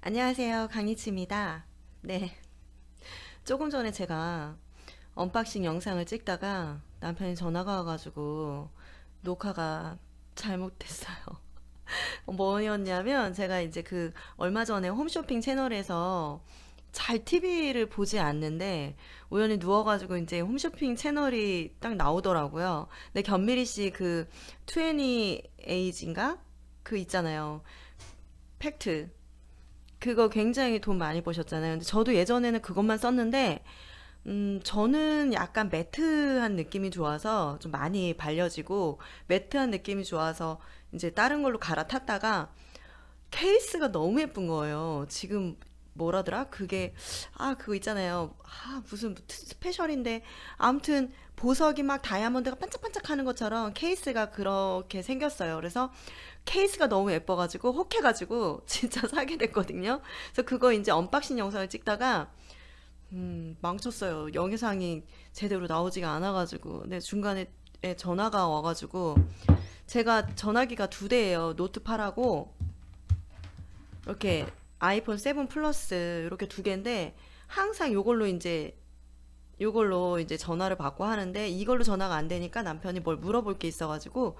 안녕하세요. 강희치입니다. 네. 조금 전에 제가 언박싱 영상을 찍다가 남편이 전화가 와가지고 녹화가 잘못됐어요. 뭐였냐면 제가 이제 그 얼마 전에 홈쇼핑 채널에서 잘 TV를 보지 않는데 우연히 누워가지고 이제 홈쇼핑 채널이 딱 나오더라고요. 근데 견미리 씨 그 20에이지인가? 그 있잖아요. 팩트. 그거 굉장히 돈 많이 버셨잖아요. 근데 저도 예전에는 그것만 썼는데, 음, 저는 약간 매트한 느낌이 좋아서 좀 많이 발려지고, 매트한 느낌이 좋아서 이제 다른 걸로 갈아탔다가, 케이스가 너무 예쁜 거예요. 지금 뭐라더라? 그게, 아, 그거 있잖아요. 아, 무슨 스페셜인데. 아무튼 보석이 막 다이아몬드가 반짝반짝 하는 것처럼 케이스가 그렇게 생겼어요. 그래서 케이스가 너무 예뻐가지고 혹해가지고 진짜 사게 됐거든요. 그래서 그거 이제 언박싱 영상을 찍다가 음, 망쳤어요. 영상이 제대로 나오지가 않아가지고. 근데 중간에 전화가 와가지고 제가 전화기가 두 대예요. 노트 8하고 이렇게 아이폰 7 플러스 이렇게 두 개인데 항상 요걸로 이제 요걸로 이제 전화를 받고 하는데 이걸로 전화가 안 되니까 남편이 뭘 물어볼 게 있어가지고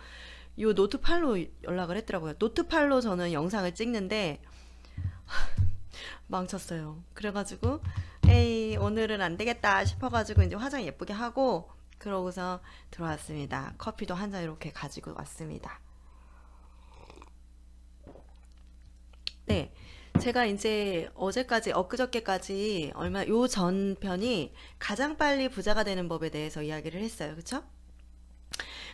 요 노트 8로 연락을 했더라고요. 노트 8로 저는 영상을 찍는데 망쳤어요. 그래가지고 에이 오늘은 안 되겠다 싶어가지고 이제 화장 예쁘게 하고 그러고서 들어왔습니다. 커피도 한 잔 이렇게 가지고 왔습니다. 네. 제가 이제 어제까지 엊그저께까지 얼마 요 전편이 가장 빨리 부자가 되는 법에 대해서 이야기를 했어요. 그쵸?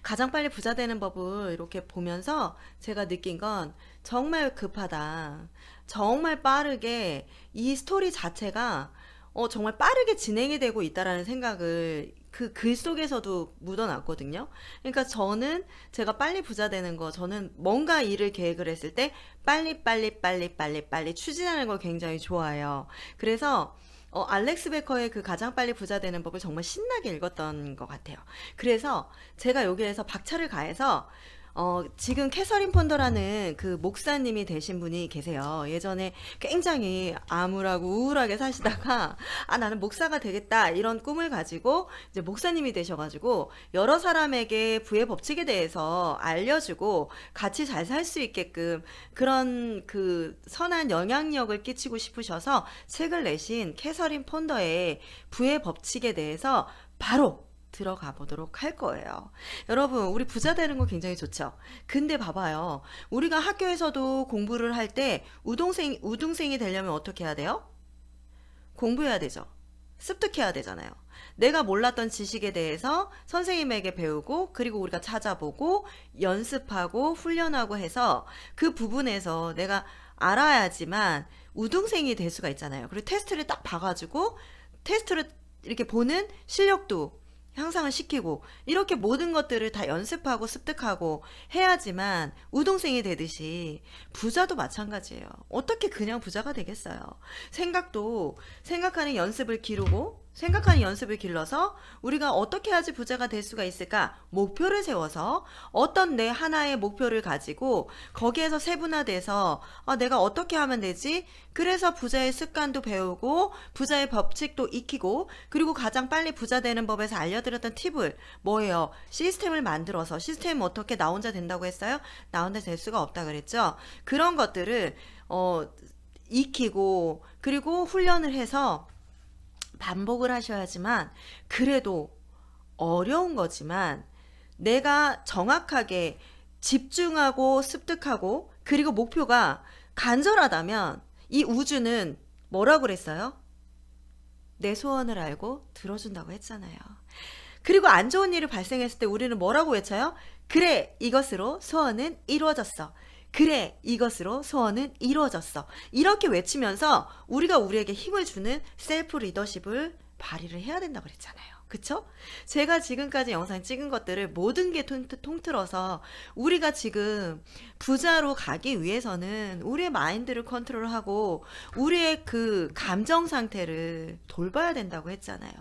가장 빨리 부자 되는 법을 이렇게 보면서 제가 느낀 건 정말 급하다. 정말 빠르게 이 스토리 자체가 어, 정말 빠르게 진행이 되고 있다라는 생각을 그 글 속에서도 묻어놨거든요. 그러니까 저는 제가 빨리 부자 되는 거, 저는 뭔가 일을 계획을 했을 때 빨리 빨리 빨리 빨리 빨리 추진하는 걸 굉장히 좋아해요. 그래서 어, 알렉스 베커의 그 가장 빨리 부자 되는 법을 정말 신나게 읽었던 것 같아요. 그래서 제가 여기에서 박차를 가해서 어, 지금 캐서린 폰더라는 그 목사님이 되신 분이 계세요. 예전에 굉장히 암울하고 우울하게 사시다가, 아, 나는 목사가 되겠다. 이런 꿈을 가지고, 이제 목사님이 되셔가지고, 여러 사람에게 부의 법칙에 대해서 알려주고, 같이 잘 살 수 있게끔 그런 그 선한 영향력을 끼치고 싶으셔서 책을 내신 캐서린 폰더의 부의 법칙에 대해서 바로 들어가 보도록 할 거예요. 여러분, 우리 부자 되는 거 굉장히 좋죠? 근데 봐봐요. 우리가 학교에서도 공부를 할 때 우동생, 우등생이 되려면 어떻게 해야 돼요? 공부해야 되죠. 습득해야 되잖아요. 내가 몰랐던 지식에 대해서 선생님에게 배우고 그리고 우리가 찾아보고 연습하고 훈련하고 해서 그 부분에서 내가 알아야지만 우등생이 될 수가 있잖아요. 그리고 테스트를 딱 봐가지고 테스트를 이렇게 보는 실력도 향상을 시키고 이렇게 모든 것들을 다 연습하고 습득하고 해야지만 우동생이 되듯이 부자도 마찬가지예요. 어떻게 그냥 부자가 되겠어요? 생각도 생각하는 연습을 기르고 생각하는 연습을 길러서 우리가 어떻게 해야지 부자가 될 수가 있을까? 목표를 세워서 어떤 내 하나의 목표를 가지고 거기에서 세분화돼서 아, 내가 어떻게 하면 되지? 그래서 부자의 습관도 배우고 부자의 법칙도 익히고 그리고 가장 빨리 부자 되는 법에서 알려드렸던 팁을 뭐예요? 시스템을 만들어서 시스템 어떻게 나 혼자 된다고 했어요? 나 혼자 될 수가 없다 그랬죠? 그런 것들을 어, 익히고 그리고 훈련을 해서 반복을 하셔야지만 그래도 어려운 거지만 내가 정확하게 집중하고 습득하고 그리고 목표가 간절하다면 이 우주는 뭐라고 그랬어요? 내 소원을 알고 들어준다고 했잖아요. 그리고 안 좋은 일이 발생했을 때 우리는 뭐라고 외쳐요? 그래, 이것으로 소원은 이루어졌어. 그래, 이것으로 소원은 이루어졌어. 이렇게 외치면서 우리가 우리에게 힘을 주는 셀프 리더십을 발휘를 해야 된다고 그랬잖아요. 그쵸? 제가 지금까지 영상 찍은 것들을 모든 게 통, 통틀어서 우리가 지금 부자로 가기 위해서는 우리의 마인드를 컨트롤하고 우리의 그 감정 상태를 돌봐야 된다고 했잖아요.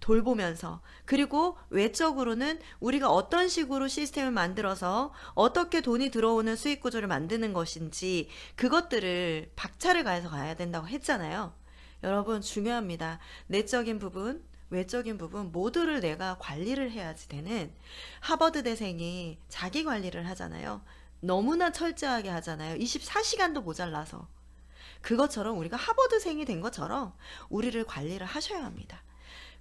돌보면서 그리고 외적으로는 우리가 어떤 식으로 시스템을 만들어서 어떻게 돈이 들어오는 수익 구조를 만드는 것인지 그것들을 박차를 가해서 가야 된다고 했잖아요. 여러분 중요합니다. 내적인 부분, 외적인 부분 모두를 내가 관리를 해야지 되는 하버드 대생이 자기 관리를 하잖아요. 너무나 철저하게 하잖아요. 24시간도 모자라서. 그것처럼 우리가 하버드생이 된 것처럼 우리를 관리를 하셔야 합니다.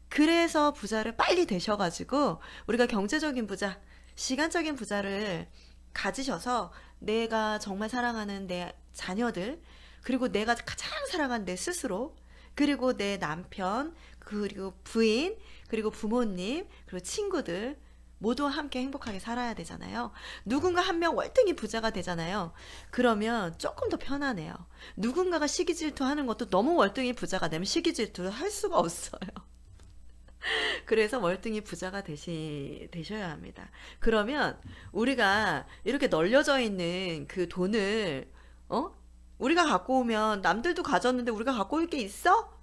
그래서 부자를 빨리 되셔가지고 우리가 경제적인 부자, 시간적인 부자를 가지셔서 내가 정말 사랑하는 내 자녀들, 그리고 내가 가장 사랑하는 내 스스로, 그리고 내 남편, 그리고 부인, 그리고 부모님, 그리고 친구들 모두 함께 행복하게 살아야 되잖아요. 누군가 한 명 월등히 부자가 되잖아요. 그러면 조금 더 편하네요. 누군가가 시기 질투하는 것도 너무 월등히 부자가 되면 시기 질투를 할 수가 없어요. 그래서 월등히 부자가 되시, 되셔야 합니다. 그러면 우리가 이렇게 널려져 있는 그 돈을, 어? 우리가 갖고 오면 남들도 가졌는데 우리가 갖고 올 게 있어?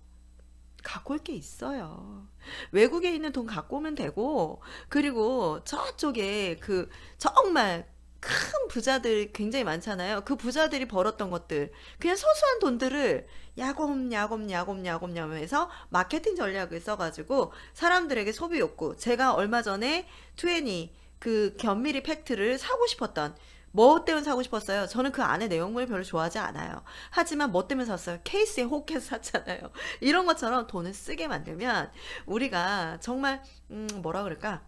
갖고 올 게 있어요. 외국에 있는 돈 갖고 오면 되고, 그리고 저쪽에 그 정말 큰 부자들 굉장히 많잖아요. 그 부자들이 벌었던 것들, 그냥 소소한 돈들을 야곱, 야곱, 야곱, 야곱, 야곱 해서 마케팅 전략을 써가지고 사람들에게 소비 욕구. 제가 얼마 전에 20, 그 견미리 팩트를 사고 싶었던 뭐 때문에 사고 싶었어요? 저는 그 안에 내용물을 별로 좋아하지 않아요. 하지만 뭐 때문에 샀어요? 케이스에 혹해서 샀잖아요. 이런 것처럼 돈을 쓰게 만들면 우리가 정말 음 뭐라 그럴까?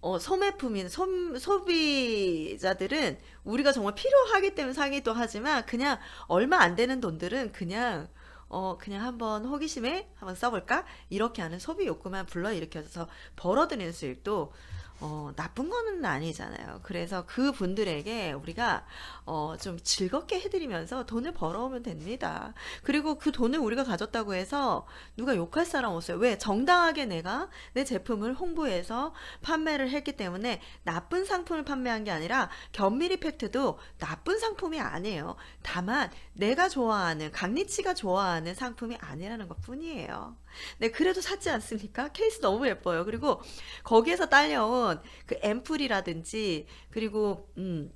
어, 소매품인 소, 소비자들은 우리가 정말 필요하기 때문에 사기도 하지만 그냥 얼마 안 되는 돈들은 그냥 어 그냥 한번 호기심에 한번 써볼까 이렇게 하는 소비 욕구만 불러일으켜서 벌어들이는 수익도 어, 나쁜 거는 아니잖아요. 그래서 그 분들에게 우리가 어, 좀 즐겁게 해드리면서 돈을 벌어오면 됩니다. 그리고 그 돈을 우리가 가졌다고 해서 누가 욕할 사람 없어요. 왜? 정당하게 내가 내 제품을 홍보해서 판매를 했기 때문에 나쁜 상품을 판매한 게 아니라 견미리 팩트도 나쁜 상품이 아니에요. 다만 내가 좋아하는 강리치가 좋아하는 상품이 아니라는 것 뿐이에요. 네, 그래도 샀지 않습니까? 케이스 너무 예뻐요. 그리고 거기에서 딸려온 그 앰플이라든지 그리고 음,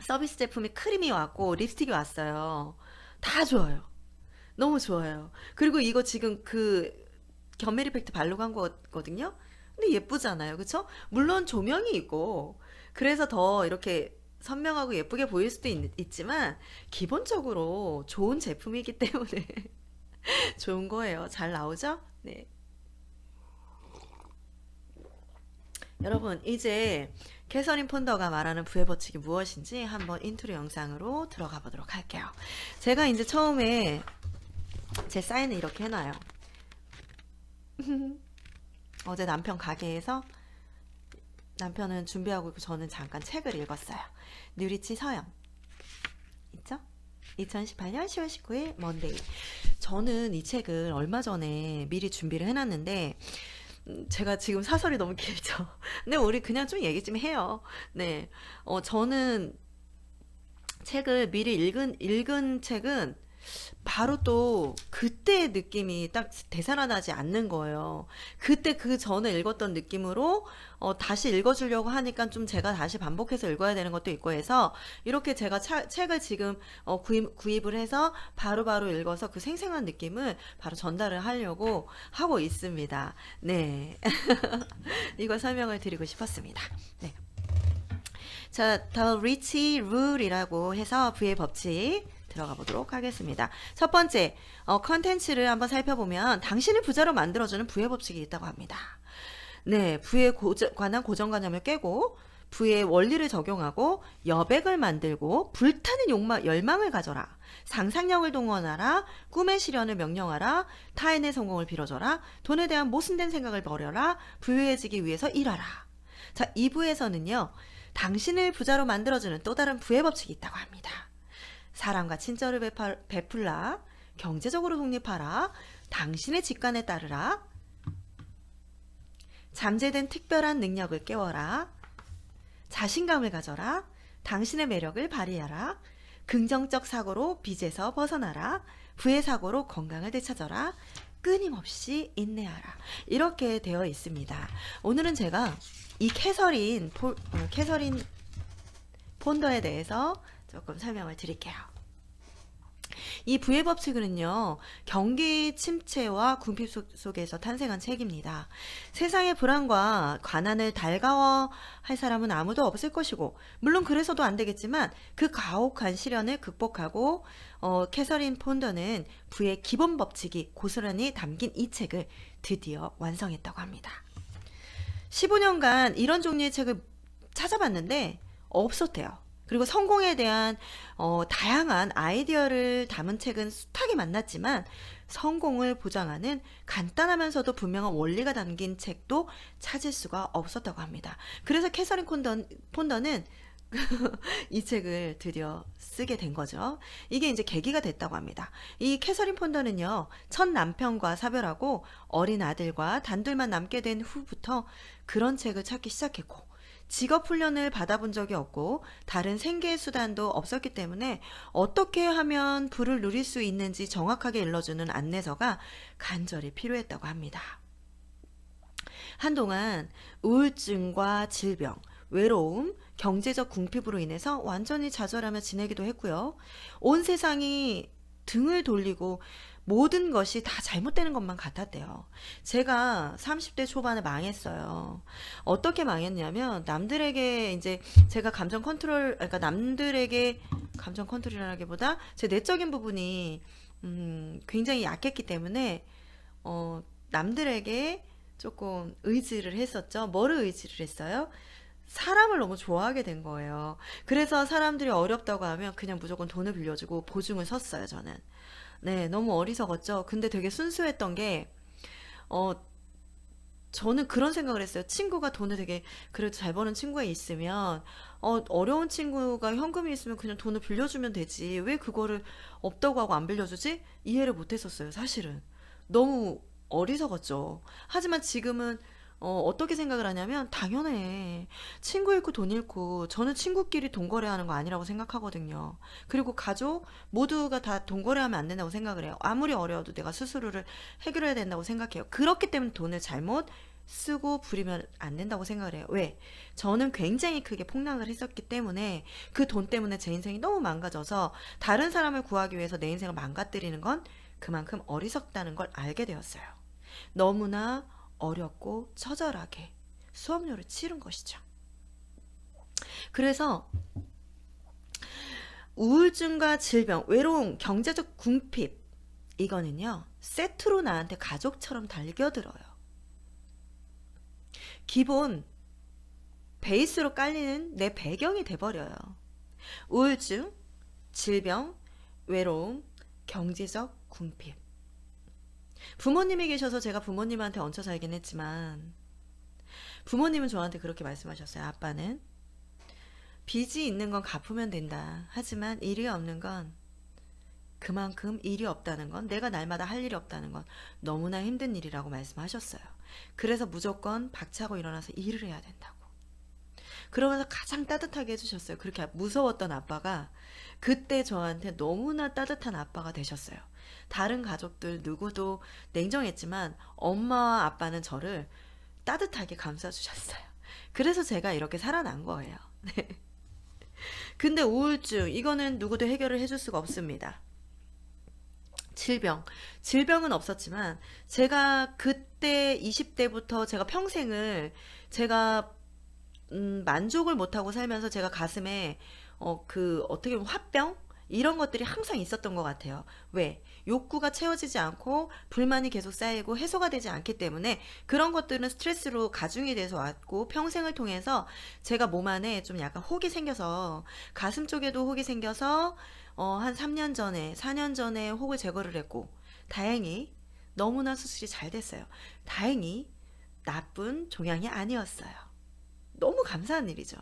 서비스 제품이 크림이 왔고 립스틱이 왔어요. 다 좋아요. 너무 좋아요. 그리고 이거 지금 그 견메리 팩트 바르고 한 거거든요. 근데 예쁘잖아요. 그쵸? 물론 조명이 있고 그래서 더 이렇게 선명하고 예쁘게 보일 수도 있, 지만 기본적으로 좋은 제품이기 때문에 좋은 거예요. 잘 나오죠? 네. 여러분 이제 캐서린 폰더가 말하는 부의 법칙이 무엇인지 한번 인트로 영상으로 들어가 보도록 할게요. 제가 이제 처음에 제 사인을 이렇게 해놔요. 어제 남편 가게에서 남편은 준비하고 있고 저는 잠깐 책을 읽었어요. 뉴리치 서연? 2018년 10월 19일 먼데이. 저는 이 책을 얼마 전에 미리 준비를 해놨는데 음, 제가 지금 사설이 너무 길죠. 근데 우리 그냥 좀 얘기 좀 해요. 네, 어 저는 책을 미리 읽은 읽은 책은 바로 또 그때의 느낌이 딱 되살아나지 않는 거예요. 그때 그 전에 읽었던 느낌으로 어, 다시 읽어주려고 하니까 좀 제가 다시 반복해서 읽어야 되는 것도 있고 해서 이렇게 제가 차, 책을 지금 어, 구입, 구입을 해서 바로바로 바로 읽어서 그 생생한 느낌을 바로 전달을 하려고 하고 있습니다. 네. 이거 설명을 드리고 싶었습니다. 네. 자, The Rich Rule이라고 해서 부의 법칙 들어가 보도록 하겠습니다. 첫 번째, 어, 컨텐츠를 한번 살펴보면 당신을 부자로 만들어주는 부의 법칙이 있다고 합니다. 네, 부에 고저, 관한 고정관념을 깨고 부의 원리를 적용하고 여백을 만들고 불타는 욕망, 열망을 가져라. 상상력을 동원하라. 꿈의 실현을 명령하라. 타인의 성공을 빌어줘라. 돈에 대한 모순된 생각을 버려라. 부유해지기 위해서 일하라. 자, 2부에서는요. 당신을 부자로 만들어주는 또 다른 부의 법칙이 있다고 합니다. 사랑과 친절을 베풀라. 경제적으로 독립하라. 당신의 직관에 따르라. 잠재된 특별한 능력을 깨워라. 자신감을 가져라. 당신의 매력을 발휘하라. 긍정적 사고로 빚에서 벗어나라. 부의 사고로 건강을 되찾아라. 끊임없이 인내하라. 이렇게 되어 있습니다. 오늘은 제가 이 캐서린 포, 어, 캐서린 폰더에 대해서 조금 설명을 드릴게요. 이 부의 법칙은요, 경기 침체와 궁핍 속에서 탄생한 책입니다. 세상의 불안과 가난을 달가워할 사람은 아무도 없을 것이고, 물론 그래서도 안 되겠지만, 그 가혹한 시련을 극복하고, 어, 캐서린 폰더는 부의 기본 법칙이 고스란히 담긴 이 책을 드디어 완성했다고 합니다. 15년간 이런 종류의 책을 찾아봤는데, 없었대요. 그리고 성공에 대한 어, 다양한 아이디어를 담은 책은 숱하게 만났지만 성공을 보장하는 간단하면서도 분명한 원리가 담긴 책도 찾을 수가 없었다고 합니다. 그래서 캐서린 콘던, 폰더는 이 책을 드디어 쓰게 된 거죠. 이게 이제 계기가 됐다고 합니다. 이 캐서린 폰더는요, 첫 남편과 사별하고 어린 아들과 단둘만 남게 된 후부터 그런 책을 찾기 시작했고, 직업 훈련을 받아본 적이 없고 다른 생계 수단도 없었기 때문에 어떻게 하면 부를 누릴 수 있는지 정확하게 일러주는 안내서가 간절히 필요했다고 합니다. 한동안 우울증과 질병, 외로움, 경제적 궁핍으로 인해서 완전히 좌절하며 지내기도 했고요. 온 세상이 등을 돌리고 모든 것이 다 잘못되는 것만 같았대요. 제가 30대 초반에 망했어요. 어떻게 망했냐면 남들에게 이제 제가 감정 컨트롤 그러니까 남들에게 감정 컨트롤이라기보다 제 내적인 부분이 음, 굉장히 약했기 때문에 어, 남들에게 조금 의지를 했었죠. 뭐를 의지를 했어요? 사람을 너무 좋아하게 된 거예요. 그래서 사람들이 어렵다고 하면 그냥 무조건 돈을 빌려주고 보증을 섰어요, 저는. 네, 너무 어리석었죠. 근데 되게 순수했던 게, 어, 저는 그런 생각을 했어요. 친구가 돈을 되게 그래도 잘 버는 친구가 있으면 어, 어려운 친구가 현금이 있으면 그냥 돈을 빌려주면 되지. 왜 그거를 없다고 하고 안 빌려주지? 이해를 못 했었어요. 사실은. 너무 어리석었죠. 하지만 지금은 어, 어떻게 생각을 하냐면 당연해. 친구 잃고 돈 잃고 저는 친구끼리 돈 거래하는 거 아니라고 생각하거든요. 그리고 가족 모두가 다돈 거래하면 안 된다고 생각을 해요. 아무리 어려워도 내가 스스로를 해결해야 된다고 생각해요. 그렇기 때문에 돈을 잘못 쓰고 부리면 안 된다고 생각을 해요. 왜? 저는 굉장히 크게 폭락을 했었기 때문에 그 돈 때문에 제 인생이 너무 망가져서 다른 사람을 구하기 위해서 내 인생을 망가뜨리는 건 그만큼 어리석다는 걸 알게 되었어요. 너무나 어렵고 처절하게 수업료를 치른 것이죠. 그래서 우울증과 질병, 외로움, 경제적 궁핍 이거는요 세트로 나한테 가족처럼 달겨들어요. 기본 베이스로 깔리는 내 배경이 돼버려요. 우울증, 질병, 외로움, 경제적 궁핍. 부모님이 계셔서 제가 부모님한테 얹혀 살긴 했지만 부모님은 저한테 그렇게 말씀하셨어요. 아빠는 빚이 있는 건 갚으면 된다. 하지만 일이 없는 건 그만큼 일이 없다는 건 내가 날마다 할 일이 없다는 건 너무나 힘든 일이라고 말씀하셨어요. 그래서 무조건 박차고 일어나서 일을 해야 된다고. 그러면서 가장 따뜻하게 해주셨어요. 그렇게 무서웠던 아빠가 그때 저한테 너무나 따뜻한 아빠가 되셨어요. 다른 가족들 누구도 냉정했지만 엄마와 아빠는 저를 따뜻하게 감싸주셨어요. 그래서 제가 이렇게 살아난 거예요. 네. 근데 우울증, 이거는 누구도 해결을 해줄 수가 없습니다. 질병. 질병은 없었지만, 제가 그때 20대부터 제가 평생을 제가, 음, 만족을 못하고 살면서 제가 가슴에, 어, 그, 어떻게 보면 화병? 이런 것들이 항상 있었던 것 같아요. 왜? 욕구가 채워지지 않고 불만이 계속 쌓이고 해소가 되지 않기 때문에 그런 것들은 스트레스로 가중이 돼서 왔고 평생을 통해서 제가 몸 안에 좀 약간 혹이 생겨서 가슴 쪽에도 혹이 생겨서 어, 한 3년 전에 4년 전에 혹을 제거를 했고 다행히 너무나 수술이 잘 됐어요. 다행히 나쁜 종양이 아니었어요. 너무 감사한 일이죠.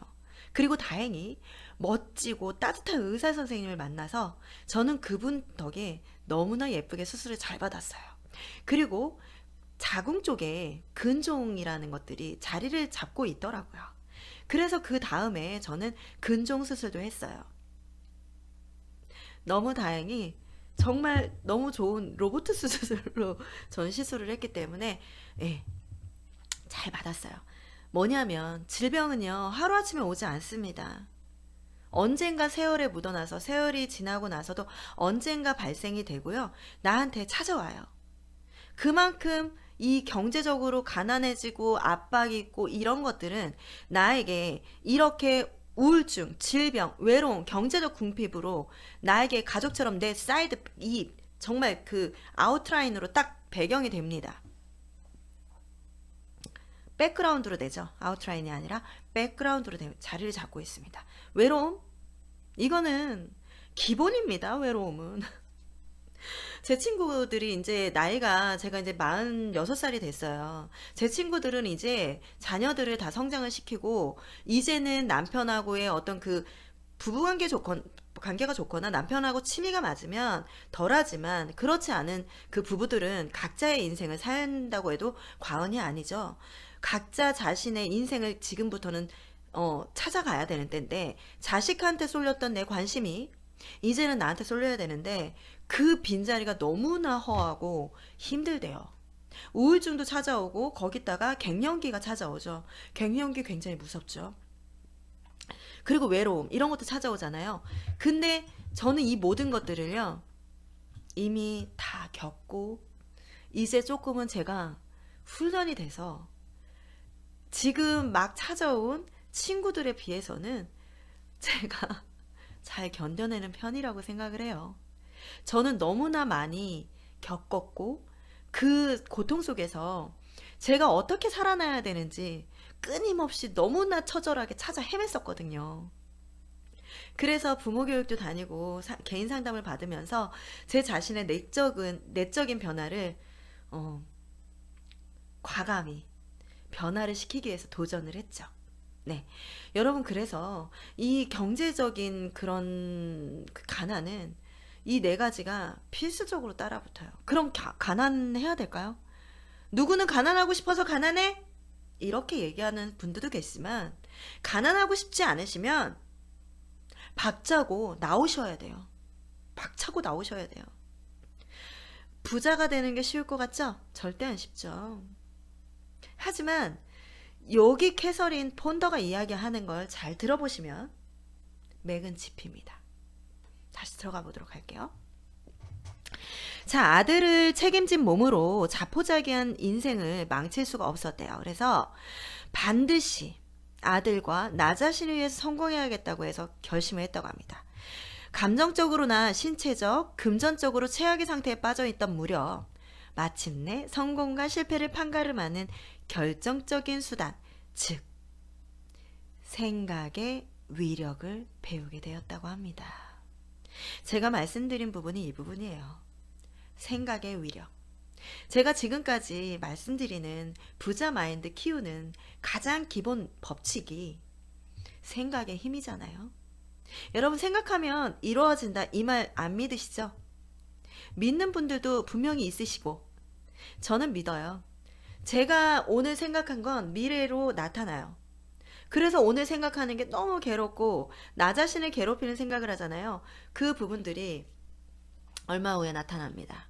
그리고 다행히 멋지고 따뜻한 의사 선생님을 만나서 저는 그분 덕에 너무나 예쁘게 수술을 잘 받았어요. 그리고 자궁 쪽에 근종이라는 것들이 자리를 잡고 있더라고요. 그래서 그 다음에 저는 근종 수술도 했어요. 너무 다행히 정말 너무 좋은 로보트 수술로 전 시술을 했기 때문에 예, 잘 받았어요. 뭐냐면 질병은요 하루아침에 오지 않습니다. 언젠가 세월에 묻어나서 세월이 지나고 나서도 언젠가 발생이 되고요. 나한테 찾아와요. 그만큼 이 경제적으로 가난해지고 압박 있고 이런 것들은 나에게 이렇게 우울증, 질병, 외로움, 경제적 궁핍으로 나에게 가족처럼 내 사이드 이 정말 그 아웃라인으로 딱 배경이 됩니다. 백그라운드로 되죠. 아웃라인이 아니라 백그라운드로 자리를 잡고 있습니다. 외로움? 이거는 기본입니다. 외로움은. 제 친구들이 이제 나이가 제가 이제 46살이 됐어요. 제 친구들은 이제 자녀들을 다 성장을 시키고 이제는 남편하고의 어떤 그 부부관계 좋건 관계가 좋거나 남편하고 취미가 맞으면 덜하지만 그렇지 않은 그 부부들은 각자의 인생을 산다고 해도 과언이 아니죠. 각자 자신의 인생을 지금부터는 어, 찾아가야 되는 때인데 자식한테 쏠렸던 내 관심이 이제는 나한테 쏠려야 되는데 그 빈자리가 너무나 허하고 힘들대요. 우울증도 찾아오고 거기다가 갱년기가 찾아오죠. 갱년기 굉장히 무섭죠. 그리고 외로움 이런 것도 찾아오잖아요. 근데 저는 이 모든 것들을요. 이미 다 겪고 이제 조금은 제가 훈련이 돼서 지금 막 찾아온 친구들에 비해서는 제가 잘 견뎌내는 편이라고 생각을 해요. 저는 너무나 많이 겪었고 그 고통 속에서 제가 어떻게 살아나야 되는지 끊임없이 너무나 처절하게 찾아 헤맸었거든요. 그래서 부모 교육도 다니고 사, 개인 상담을 받으면서 제 자신의 내적은 내적인 변화를 어, 과감히 변화를 시키기 위해서 도전을 했죠. 네. 여러분, 그래서 이 경제적인 그런 그 가난은 이 네 가지가 필수적으로 따라붙어요. 그럼 가, 가난해야 될까요? 누구는 가난하고 싶어서 가난해? 이렇게 얘기하는 분들도 계시지만, 가난하고 싶지 않으시면, 박자고 나오셔야 돼요. 박차고 나오셔야 돼요. 부자가 되는 게 쉬울 것 같죠? 절대 안 쉽죠. 하지만 여기 캐서린 폰더가 이야기하는 걸 잘 들어보시면 맥은 짚힙니다. 다시 들어가 보도록 할게요. 자, 아들을 책임진 몸으로 자포자기한 인생을 망칠 수가 없었대요. 그래서 반드시 아들과 나 자신을 위해서 성공해야겠다고 해서 결심을 했다고 합니다. 감정적으로나 신체적, 금전적으로 최악의 상태에 빠져 있던 무렵 마침내 성공과 실패를 판가름하는 결정적인 수단, 즉 생각의 위력을 배우게 되었다고 합니다. 제가 말씀드린 부분이 이 부분이에요. 생각의 위력. 제가 지금까지 말씀드리는 부자 마인드 키우는 가장 기본 법칙이 생각의 힘이잖아요. 여러분 생각하면 이루어진다 이 말 안 믿으시죠? 믿는 분들도 분명히 있으시고 저는 믿어요. 제가 오늘 생각한 건 미래로 나타나요. 그래서 오늘 생각하는 게 너무 괴롭고 나 자신을 괴롭히는 생각을 하잖아요. 그 부분들이 얼마 후에 나타납니다.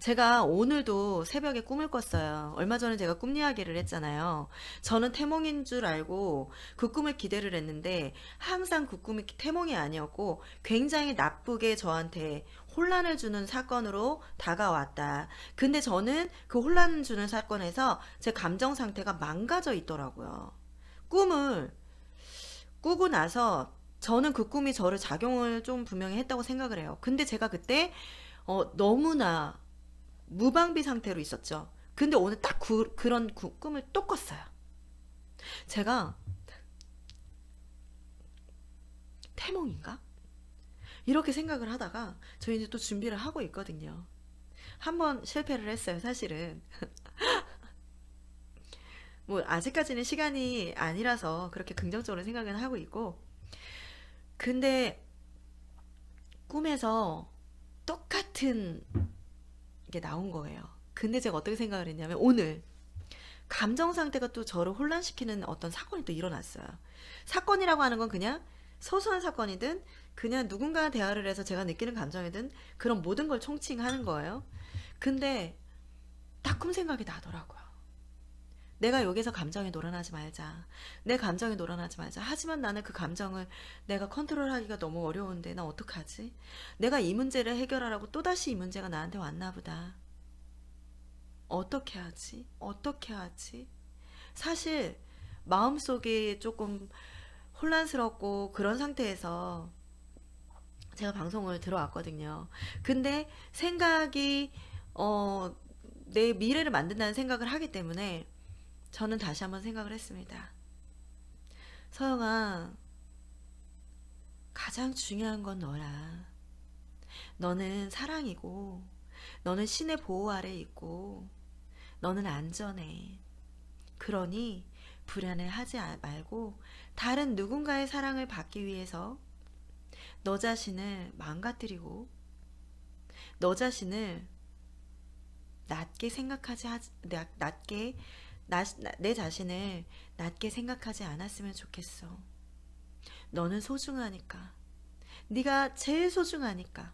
제가 오늘도 새벽에 꿈을 꿨어요. 얼마 전에 제가 꿈 이야기를 했잖아요. 저는 태몽인 줄 알고 그 꿈을 기대를 했는데 항상 그 꿈이 태몽이 아니었고 굉장히 나쁘게 저한테 혼란을 주는 사건으로 다가왔다. 근데 저는 그 혼란 주는 사건에서 제 감정 상태가 망가져 있더라고요. 꿈을 꾸고 나서 저는 그 꿈이 저를 작용을 좀 분명히 했다고 생각을 해요. 근데 제가 그때 어, 너무나 무방비 상태로 있었죠. 근데 오늘 딱 그, 구, 꿈을 또 꿨어요. 제가 태몽인가? 이렇게 생각을 하다가 저 이제 또 준비를 하고 있거든요. 한번 실패를 했어요, 사실은. 뭐 아직까지는 시간이 아니라서 그렇게 긍정적으로 생각은 하고 있고 근데 꿈에서 똑같은 게 나온 거예요. 근데 제가 어떻게 생각을 했냐면 오늘 감정 상태가 또 저를 혼란시키는 어떤 사건이 또 일어났어요. 사건이라고 하는 건 그냥 소소한 사건이든 그냥 누군가와 대화를 해서 제가 느끼는 감정이든 그런 모든 걸 총칭하는 거예요. 근데 따끔 생각이 나더라고요. 내가 여기서 감정에 놀아나지 말자. 내 감정에 놀아나지 말자. 하지만 나는 그 감정을 내가 컨트롤하기가 너무 어려운데 나 어떡하지? 내가 이 문제를 해결하라고 또다시 이 문제가 나한테 왔나 보다. 어떻게 하지? 어떻게 하지? 사실 마음속이 조금 혼란스럽고 그런 상태에서 제가 방송을 들어왔거든요. 근데 생각이 어, 내 미래를 만든다는 생각을 하기 때문에 저는 다시 한번 생각을 했습니다. 서영아, 가장 중요한 건 너야. 너는 사랑이고, 너는 신의 보호 아래 있고, 너는 안전해. 그러니 불안해 하지 말고 다른 누군가의 사랑을 받기 위해서 너 자신을 망가뜨리고 너 자신을 낮게 생각하지 하지, 낮게 나, 내 자신을 낮게 생각하지 않았으면 좋겠어. 너는 소중하니까. 네가 제일 소중하니까.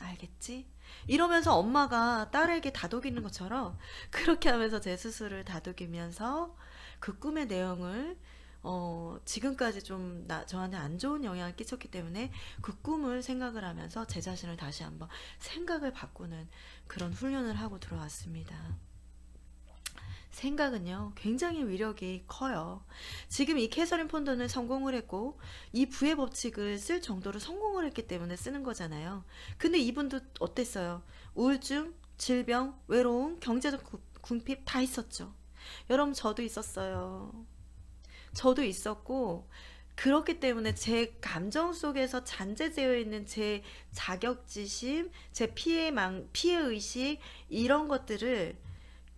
알겠지? 이러면서 엄마가 딸에게 다독이는 것처럼 그렇게 하면서 제 스스로를 다독이면서 그 꿈의 내용을 어, 지금까지 좀 나, 저한테 안 좋은 영향을 끼쳤기 때문에 그 꿈을 생각을 하면서 제 자신을 다시 한번 생각을 바꾸는 그런 훈련을 하고 들어왔습니다. 생각은요 굉장히 위력이 커요. 지금 이 캐서린 폰더는 성공을 했고 이 부의 법칙을 쓸 정도로 성공을 했기 때문에 쓰는 거잖아요. 근데 이분도 어땠어요? 우울증 질병 외로움 경제적 궁핍 다 있었죠. 여러분 저도 있었어요. 저도 있었고 그렇기 때문에 제 감정 속에서 잔재되어 있는 제 자격지심, 제 피해망, 피해의식 이런 것들을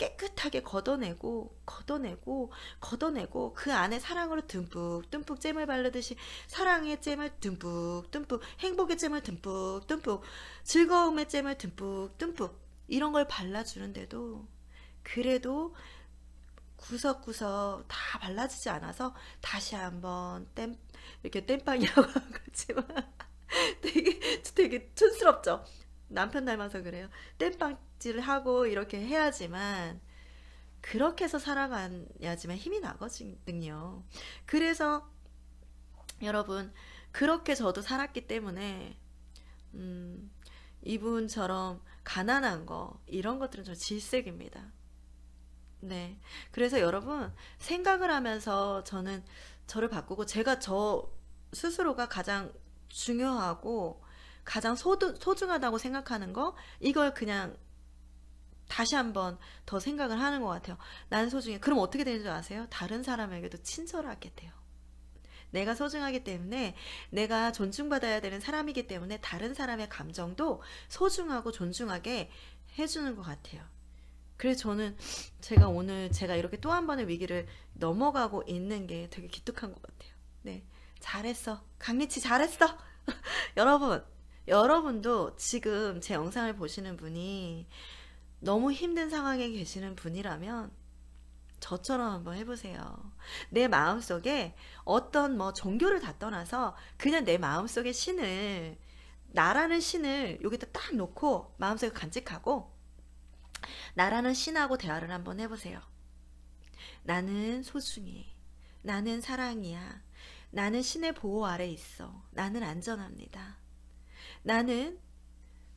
깨끗하게 걷어내고 걷어내고 걷어내고 그 안에 사랑으로 듬뿍 듬뿍 잼을 바르듯이 사랑의 잼을 듬뿍 듬뿍 행복의 잼을 듬뿍 듬뿍 즐거움의 잼을 듬뿍 듬뿍 이런 걸 발라주는데도 그래도 구석구석 다 발라지지 않아서 다시 한번 땜 이렇게 땜빵이라고 한 거지만 되게 되게 촌스럽죠. 남편 닮아서 그래요. 땜빵질을 하고 이렇게 해야지만 그렇게 해서 살아가야지만 힘이 나거든요. 그래서 여러분 그렇게 저도 살았기 때문에 음, 이분처럼 가난한 거 이런 것들은 좀 질색입니다. 네. 그래서 여러분 생각을 하면서 저는 저를 바꾸고 제가 저 스스로가 가장 중요하고 가장 소두, 소중하다고 생각하는 거 이걸 그냥 다시 한번 더 생각을 하는 것 같아요. 난 소중해. 그럼 어떻게 되는 줄 아세요? 다른 사람에게도 친절하게 돼요. 내가 소중하기 때문에 내가 존중받아야 되는 사람이기 때문에 다른 사람의 감정도 소중하고 존중하게 해주는 것 같아요. 그래서 저는 제가 오늘 제가 이렇게 또 한 번의 위기를 넘어가고 있는 게 되게 기특한 것 같아요. 네. 잘했어. 강리치 잘했어. 여러분, 여러분도 지금 제 영상을 보시는 분이 너무 힘든 상황에 계시는 분이라면 저처럼 한번 해보세요. 내 마음속에 어떤 뭐 종교를 다 떠나서 그냥 내 마음속에 신을 나라는 신을 여기다 딱 놓고 마음속에 간직하고 나라는 신하고 대화를 한번 해보세요. 나는 소중해. 나는 사랑이야. 나는 신의 보호 아래 있어. 나는 안전합니다. 나는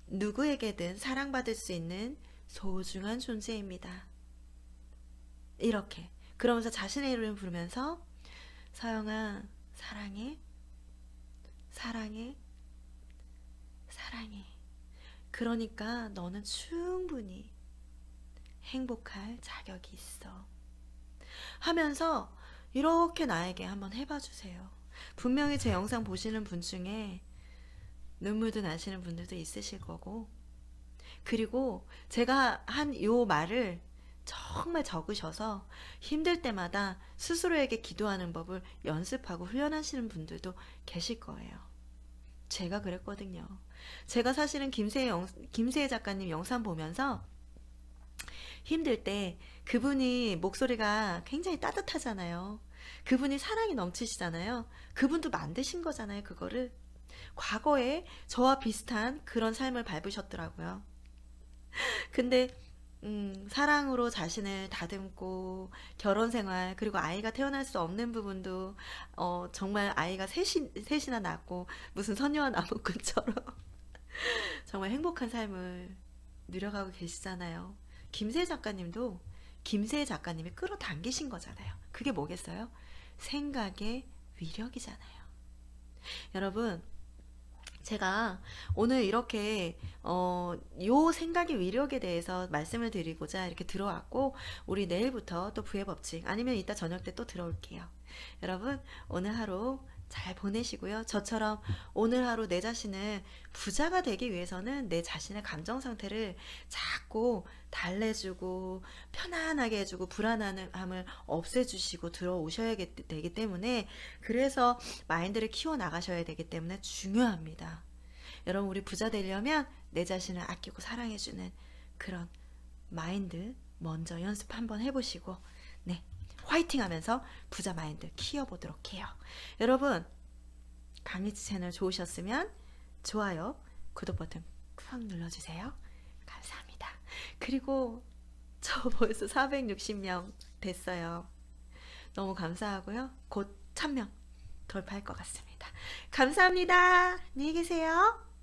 누구에게든 사랑받을 수 있는 소중한 존재입니다. 이렇게 그러면서 자신의 이름을 부르면서 서영아 사랑해 사랑해 사랑해 그러니까 너는 충분히 행복할 자격이 있어. 하면서 이렇게 나에게 한번 해봐 주세요. 분명히 제 영상 보시는 분 중에 눈물도 나시는 분들도 있으실 거고 그리고 제가 한 요 말을 정말 적으셔서 힘들 때마다 스스로에게 기도하는 법을 연습하고 훈련하시는 분들도 계실 거예요. 제가 그랬거든요. 제가 사실은 김세혜, 영, 김세혜 작가님 영상 보면서 힘들 때 그분이 목소리가 굉장히 따뜻하잖아요. 그분이 사랑이 넘치시잖아요. 그분도 만드신 거잖아요, 그거를. 과거에 저와 비슷한 그런 삶을 밟으셨더라고요. 근데 음, 사랑으로 자신을 다듬고 결혼 생활 그리고 아이가 태어날 수 없는 부분도 어, 정말 아이가 셋이, 셋이나 낳고 무슨 선녀와 나무꾼처럼 정말 행복한 삶을 누려가고 계시잖아요. 김세 작가님도 김세 작가님이 끌어당기신 거잖아요. 그게 뭐겠어요? 생각의 위력이잖아요. 여러분, 제가 오늘 이렇게 어, 요 생각의 위력에 대해서 말씀을 드리고자 이렇게 들어왔고 우리 내일부터 또 부의 법칙 아니면 이따 저녁 때 또 들어올게요. 여러분 오늘 하루 잘 보내시고요. 저처럼 오늘 하루 내 자신을 부자가 되기 위해서는 내 자신의 감정 상태를 자꾸 달래주고 편안하게 해주고 불안함을 없애주시고 들어오셔야 되기 때문에 그래서 마인드를 키워 나가셔야 되기 때문에 중요합니다. 여러분 우리 부자 되려면 내 자신을 아끼고 사랑해주는 그런 마인드 먼저 연습 한번 해보시고 네 화이팅 하면서 부자 마인드 키워보도록 해요. 여러분, 강희치 채널 좋으셨으면 좋아요, 구독 버튼 꾹 눌러주세요. 감사합니다. 그리고 저 벌써 460명 됐어요. 너무 감사하고요. 곧 1000명 돌파할 것 같습니다. 감사합니다. 안녕히 계세요.